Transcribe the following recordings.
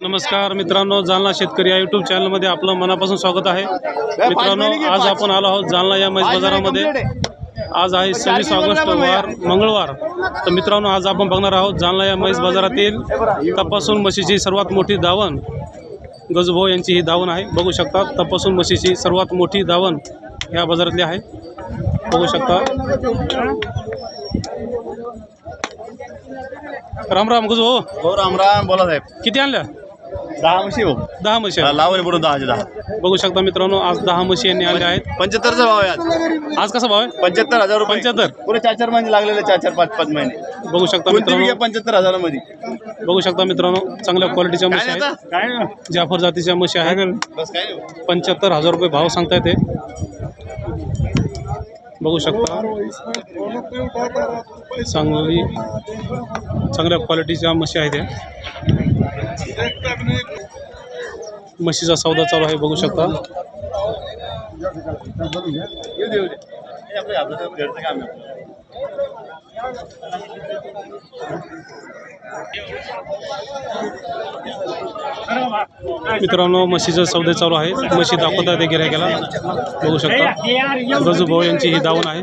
नमस्कार मित्रांनो जालना शेतकरी या युट्यूब चॅनलमध्ये आपलं मनापासून स्वागत आहे. मित्रांनो आज आपण आलो आहोत जालना या म्हैस बाजारामध्ये. आज आहे सव्वीस ऑगस्ट वार मंगळवार. तर मित्रांनो आज आपण बघणार आहोत जालना या म्हैस बाजारातील तपासून म्हशीची सर्वात मोठी दावण. गजभाऊ यांची ही दावण आहे. बघू शकता तपासून म्हशीची सर्वात मोठी दावण या बाजारातली आहे. बघू शकता. राम राम गजभाऊ हो राम राम. बोला साहेब. किती आणल्या? दहा म्हशी हो दहा म्हशी आहेत. लावणे बरोबर दहाचे दहा. बघू शकता मित्रांनो आज दहा म्हशी यांनी आणल्या आहेत. पंच्याहत्तरचा भाव आहे आज. आज कसा भाव आहे? पंच्याहत्तर हजार रुपये. 75? पुरे चार चार महिने लागलेले चार चार पाच पाच महिने. बघू शकता कोणती बी घ्या मित्रांनो पंच्याहत्तर हजारामध्ये. बघू शकता मित्रांनो चांगल्या क्वालिटीच्या म्हशी आहेत? काय जाफर जातीच्या म्हशी आहेत. बस काय नाही. पंच्याहत्तर हजार रुपये भाव सांगताय ते. बघू शकता. चांगली चांगल्या क्वालिटीच्या म्हशी आहेत या. म्हशीचा सौदा चालू आहे बघू शकता. मित्रांनो म्हशीचा सौदा चालू आहे. म्हशी दाखवता ते गिरायकाला बघू शकता. रजूभाऊ यांची ही दावण आहे.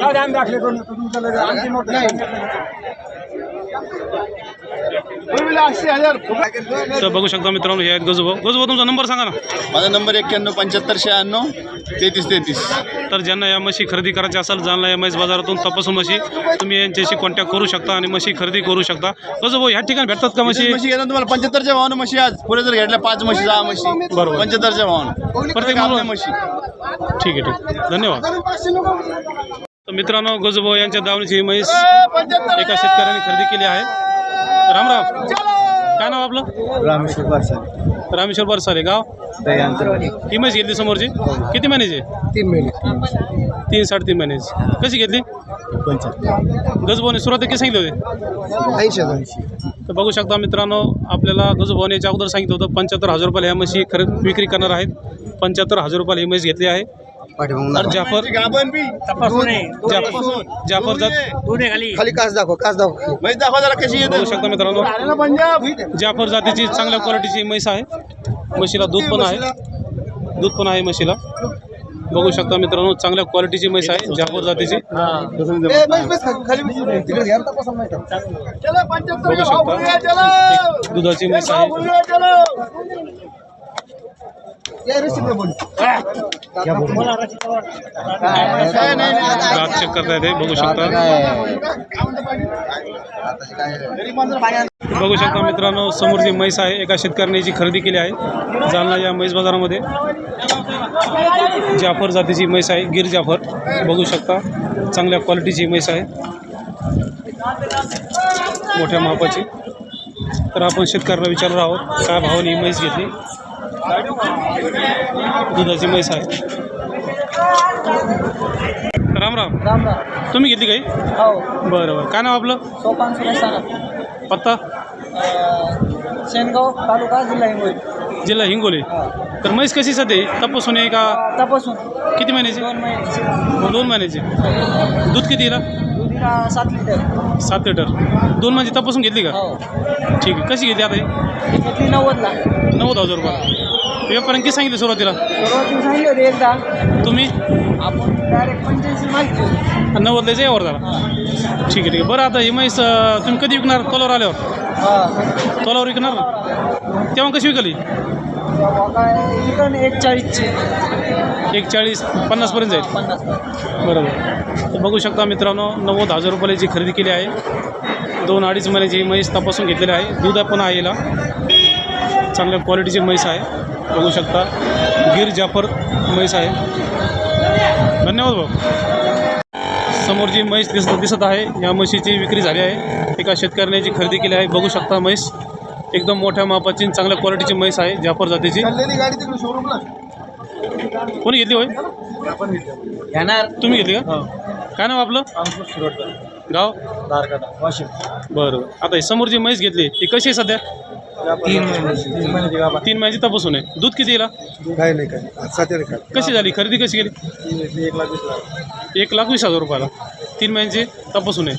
एवढं थोडी बघू शकता मित्रांनो हे आहेत गजूभाऊ. गजूभाऊ तुमचा नंबर सांगा ना. माझा नंबर एक्क्याण्णव पंच्याहत्तर शहाण्णव तेहतीस तेहतीस. तर ज्यांना या म्हशी खरेदी करायच्या असेल जालना या म्हैस बाजारातून तपासून म्हशी तुम्ही यांच्याशी कॉन्टॅक्ट करू शकता आणि म्हशी खरेदी करू शकता. गजूभाऊ ह्या ठिकाणी भेटतात का म्हशी? म्हशी घेतात तुम्हाला पंच्याहत्तरच्या भावानं म्हशी आज. पुढे जर घेतल्या पाच म्हशी दहा म्हशी. बरोबर. पंच्याहत्तरच्या भावानं. प्रत्येक म्हशी. ठीक आहे ठीक धन्यवाद. तर मित्रांनो गजूभाऊ यांच्या दावणीची ही म्हैस एका शेतकऱ्याने खरेदी केली आहे. राम राम. काय नाव आपलं? रामेश्वर पार्सल रामेश्वर बरसाले गाव? ही म्हैस घेतली समोरची? किती महिन्याची तीन महिने. तीन साडेतीन महिन्याची. कशी घेतली? गजभाऊने सुरुवात किती सांगितले होते? ऐंशी हजार. ऐंशी तर बघू शकता मित्रांनो आपल्याला गजभाऊने याच्या अगोदर सांगितलं होतं पंच्याहत्तर हजार रुपयाला ह्या म्हशी खरेदी विक्री करणार आहेत. पंच्याहत्तर हजार रुपयाला ही म्हैस घेतली आहे. पाठीमागून जाफर गाभण बी जाफर जाफर जात खाली. कास दाखव कास दाखव दाखवा जरा कशी बघू येते शकता मित्रांनो. पंजाब जाफर जातीची चांगल्या क्वालिटीची म्हैस आहे. म्हशीला दूध पण आहे. दूध पण आहे म्हशीला. बघू शकता मित्रांनो चांगल्या क्वालिटीची म्हैस आहे जाफर जातीची. ए, बस, बस, खाली बस. तिकडे घ्या ना तपासून नाही का? चला पंच्याहत्तर बघू शकता. दुधाची म्हैस आहे बोलूया, चला. या receipt वर बोल. काय नाही, नाही. दात चेक बघू शकता. बघू शकता मित्रांनो समोर जी म्हैस आहे एका शेतकऱ्याने जी खरेदी केली आहे जालना या म्हैस बाजारामध्ये. जाफर जातीची म्हैस आहे गिर जाफर. बघू शकता चांगल्या क्वालिटीची म्हैस आहे. मोठ्या मापाची. तर आपण शेतकऱ्याला विचारणार आहोत काय भावाने ही म्हैस घेतली? दुधाची म्हैस आहे. राम राम. राम राम. तुम्ही घेतली काही? हो. बरं बरं. काय नाव आपलं? सोपान सुरेश सानप पत्ता? शेनगाव तालुका जिल्हा हिंगोली. जिल्हा हिंगोली. तर म्हैस कशी सध्या तपासून आहे का? तपासून. किती महिन्याची? दोन महिने दोन महिन्याची. दूध किती दुधीला सात लिटर. सात लिटर. दोन महिने तपासून घेतली का? हो. ठीक आहे. कशी घेतली आता ही? ही घेतली नव्वदला. नव्वद हजार रुपये व्यापाऱ्यांनी किती सांगितलं सुरुवातीला? सुरुवातीला सांगितलं होते एकदा. तुम्ही? आपण डायरेक्ट पंच्याऐंशी माहिती नव्वदला यावर झाला. ठीक आहे ठीक आहे. बरं आता ही म्हैस अं, तुम्ही कधी विकणार? तोलावर आल्यावर? हा. तोलावर विकणार? तेव्हा कशी विकली? काय एक चाळीसची एक चाळीस पन्नासपर्यंत जाईल? पन्नास बरोबर तर बघू शकता मित्रांनो नव्वद हजार रुपयाला जी खरेदी केली आहे दोन अडीच महिन्याची ही म्हैस तपासून घेतलेली आहे दूध पण आहे हिला. चांगल्या क्वालिटीची म्हैस आहे. बघू शकता. गिर जाफर म्हैस आहे. धन्यवाद भाऊ. समोर जी म्हैस दिसत दिसत आहे या म्हशीची विक्री झाली आहे. एका शेतकऱ्याने याची खरेदी केली आहे बघू शकता म्हैस. एकदम मोठ्या मापाची आणि चांगल्या क्वालिटीची म्हैस आहे जाफर जातीची. कोणी घेतली होय? तुम्ही घेतली का? काय नाव आपलं? गाव? बरं. आता ही समोर जी म्हैस घेतली ती कशी आहे सध्या? तीन महिने. तीन महिन्याची गाभा. तीन महिन्याची तपासून आहे. दूध किती येईल काही नाही सात काय कशी झाली? खरेदी कशी केली? एक लाख वीस लाख एक लाख वीस हजार रुपयाला. तीन महिन्याची तपासून आहे.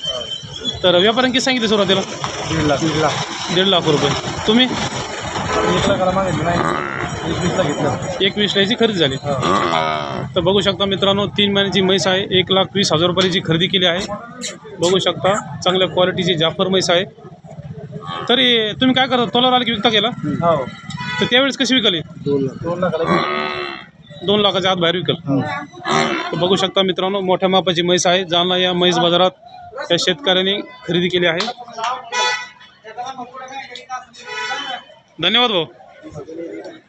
तर व्यापाऱ्यांनी किती सांगितले सुरुवातीला? दीड लाख. दीड लाख. दीड लाख रुपये. तुम्ही? एक लाखाला मागितलं नाही. एक वीसला घेतलं. एक वीस लाखाची खरेदी झाली. तर बघू शकता मित्रांनो तीन महिन्याची म्हैस आहे. एक लाख वीस हजार रुपयाची खरेदी केली आहे. बघू शकता चांगल्या क्वालिटीची जाफर म्हैस आहे. तरी तुम्ही काय करता? तोलावर आला की विकता केला हो. तर त्यावेळेस कशी विकली? दोन लाख. दोन लाखाला दोन लाखाच्या आत बाहेर विकल. तर बघू शकता मित्रांनो मोठ्या मापाची म्हैस आहे. जालना या म्हैस बाजारात या शेतकऱ्यांनी खरेदी केली आहे. धन्यवाद भाऊ.